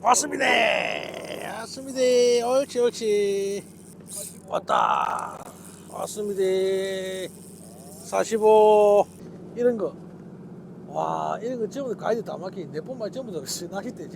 왔습니다. 왔습니다. 옳지, 옳지. 왔다. 왔습니다. 45. 이런 거. 와, 이런 거 전부 다 가이드 다 막히. 내 폰만 전부 다 낚싯대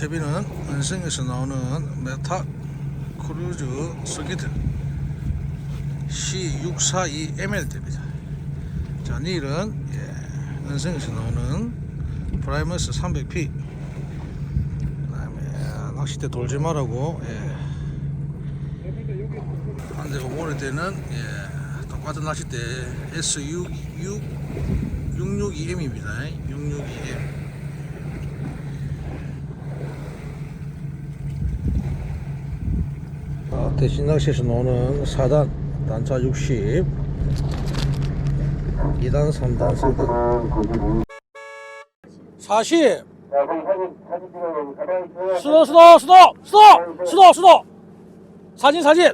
채비는 은성에서 나오는 메타 크루즈 서기트 C642ML대입니다. 자, 닐은 예, 은성에서 나오는 프라이머스 300P 그다음에 낚싯대 돌지 말라고 예. 한 대가 오래되는 예, 똑같은 낚싯대 S6 662M입니다. 662M 대신 낚시에서 나오는 4단 단차 60 2단 3단 4단. 40 수도 수도 수도 수도 수도 수도. 사진 사진.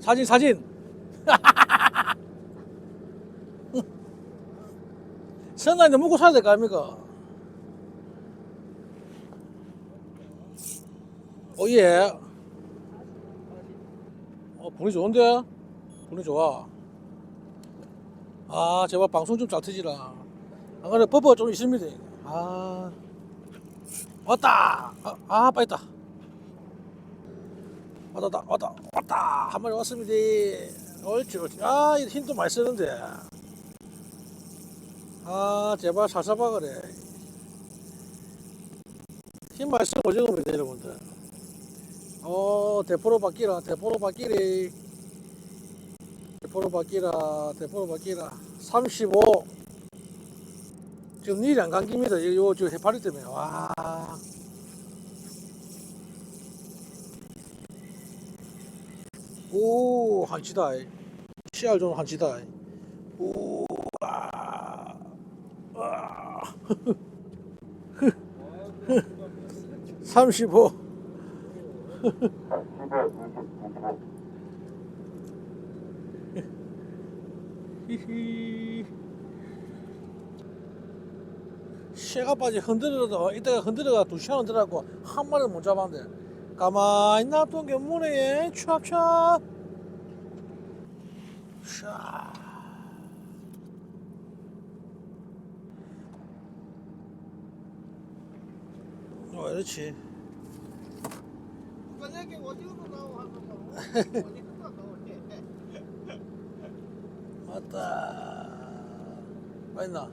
사진 사진. 선나인데 먹고 사야 될 거 아닙니까? 오예. 어 분위 좋은데? 분위 좋아. 아 제발 방송 좀 잘 트지라. 안 그래 버버가 좀 있습니다. 아. 왔다! 아, 아 있다. 왔다 왔다 왔다. 한 마리 왔습니다. 옳지 옳지. 아 힘도 많이 쓰는데. 아 제발 살살 박으래. 힘 많이 쓰는 오징어입니다 여러분들 어 대포로 바뀌라 대포로 바뀌리 대포로 바뀌라 대포로 바뀌라 35 지금 일이 안 감깁니다 요, 요 지금 해파리 때문에 와 오, 한치다. 씨알 좀 한치다. 오, 아, 아. 35. 히히. 새가 빠지 흔들어도 이따가 흔들어가 두 시간 흔들어갖고 한 마리도 못 잡았는데. 가만히 놔둔 게 뭐네 찹찹 샤. 어, 그렇지 만약에 오징어도 나오고 하면 오징어도 나오지. 맞다 맛있나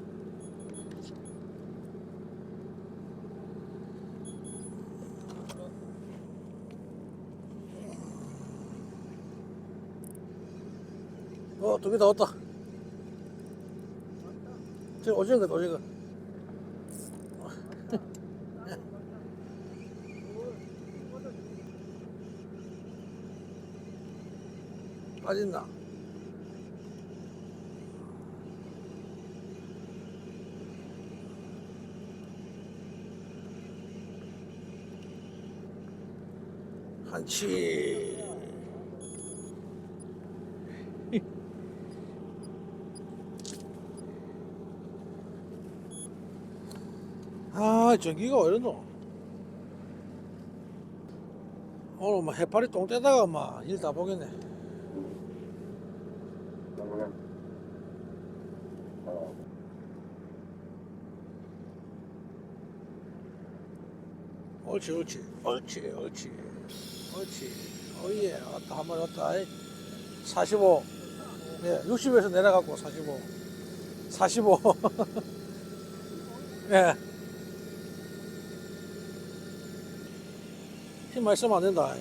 어, 두 개 다 왔다. 저 오징어, 오징어. 빠진다. 한치. 아, 전기가 왜 이러노? 오늘 막 해파리 똥 떼다가 막 일 다 보겠네. 옳지, 옳지, 옳지, 옳지, 옳지. 어예, 왔다, 한 마리 왔다. 45. 예, 60에서 내려갖고 45. 45. 예. 힘 많이 쓰면 안 된다.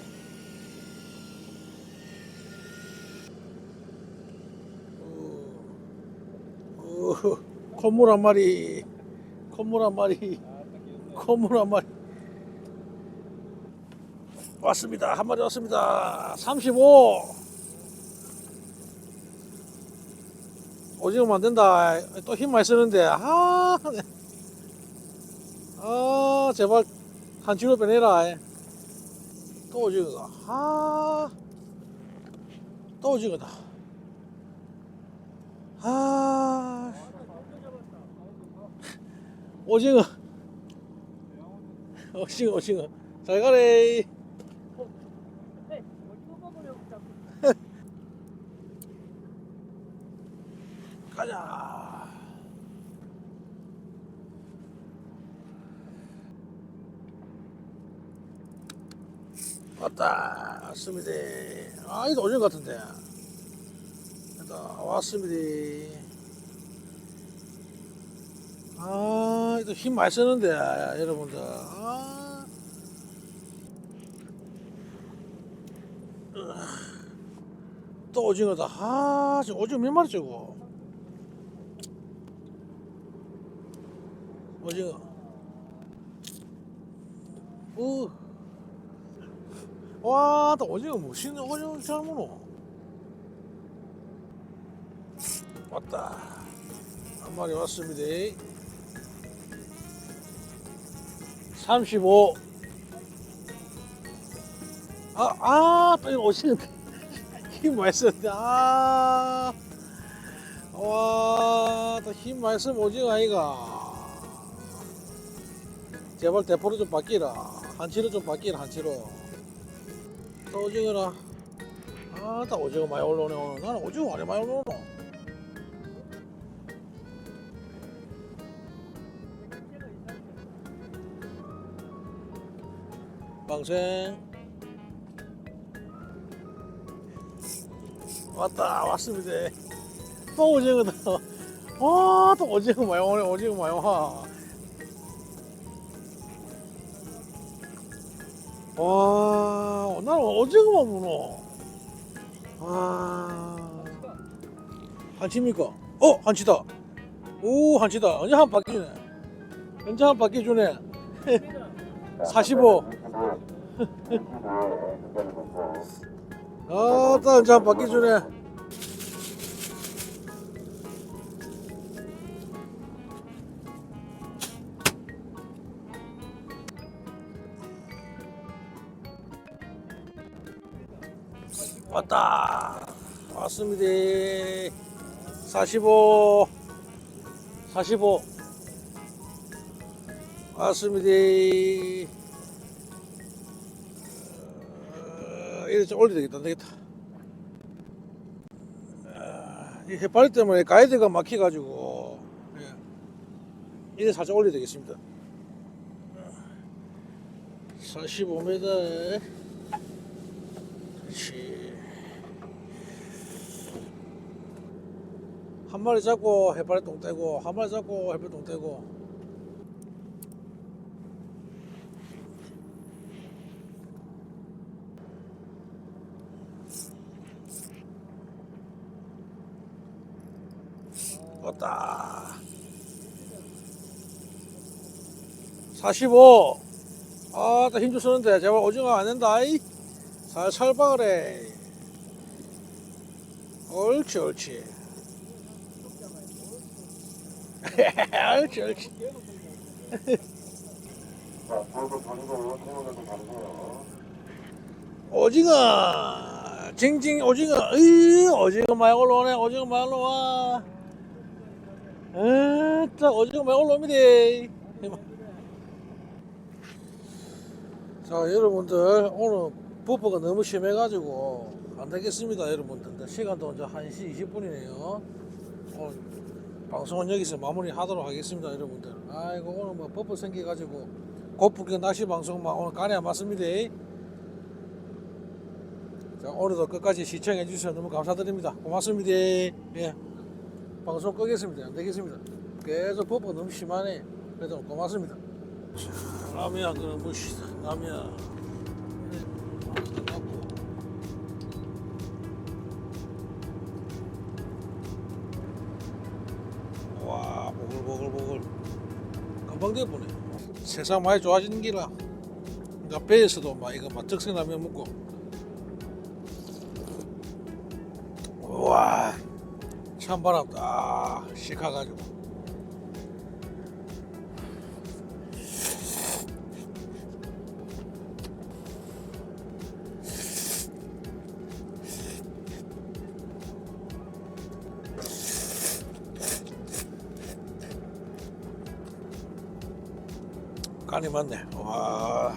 콧물 한 마리. 콧물 한 마리. 콧물 한 마리. 왔습니다. 한 마리 왔습니다. 35. 오징어 만든다. 또 힘 많이 쓰는데. 아, 네. 아, 제발 한 줄로 빼내라. 또 오징어가. 아, 또 오징어다. 아, 오징어. 오징어, 오징어. 잘 가래. 가자. 왔다. 왔습니다. 아, 이거 오징어 같은데. 됐다. 왔습니다. 아, 이거 힘 많이 쓰는데, 여러분들. 아. 또 오징어다. 아, 지금 오징어 몇 마리 저거? 오징어. 오. 와, 또 오징어 무슨 오징어 잘 먹노? 왔다. 한 마리 왔습니다. 35. 아, 아, 또 이거 오징어. 힘 많이 아. 와, 또 힘 많이 쓰면 오징어 아이가. 제발 대포로 좀 바뀌라. 한치로 좀 바뀌라, 한치로. 또 오징어라. 아, 다 오징어 많이 올라오네, 오늘. 나는 오징어 안 많이 올라오노. 방생. 왔다, 왔습니다. 또 오징어다. 아, 또 오징어 많이 오네, 오징어 많이 와. 와, 나는 오징어만 보노. 아, 한치입니까? 어, 한치다. 오, 한치다. 언제 한 바뀌네. 언제 한 바뀌주네. 45. 아, 또 언제 한 바뀌주네. 왔다. 왔습니다. 45. 45. 왔습니다. 어, 이래 좀 올려야 되겠다. 안 되겠다. 아, 이 해파리 때문에 가이드가 막혀가지고, 예. 이래 살짝 올려야 되겠습니다. 45m. 그렇지. 한 마리 잡고 해파리 똥 떼고 한 마리 잡고 해파리 똥 떼고. 왔다. 45 아따 힘 좀 쓰는데. 제발 오징어 안 된다 이. 살살 박으래. 옳지 옳지 옳지 옳지 오징어 징징 오징어 으이 오징어 많이 올라오네 오징어 많이 올라와. 에따 오징어 많이 올라옵니다 자 여러분들 오늘 버퍼가 너무 심해가지고 안 되겠습니다 여러분들. 시간도 이제 1시 20분이네요. 오늘 방송은 여기서 마무리 하도록 하겠습니다 여러분들 아이고 오늘 뭐 버퍼 생겨가지고 고프게 낚시 방송만 오늘 간에 안 맞습니다 자, 오늘도 끝까지 시청해 주셔서 너무 감사드립니다. 고맙습니다. 예. 방송 끄겠습니다. 안 되겠습니다. 계속 뽀뽀 너무 심하네. 그래도 고맙습니다. 자, 라면 그럼 무시 라면. 금방 돼보네 세상 많이 좋아지는 기라 그러니까 배에서도 막 이거 막 적색라면 먹고. 와. 찬바람 딱 식혀가지고 간이 많네. 와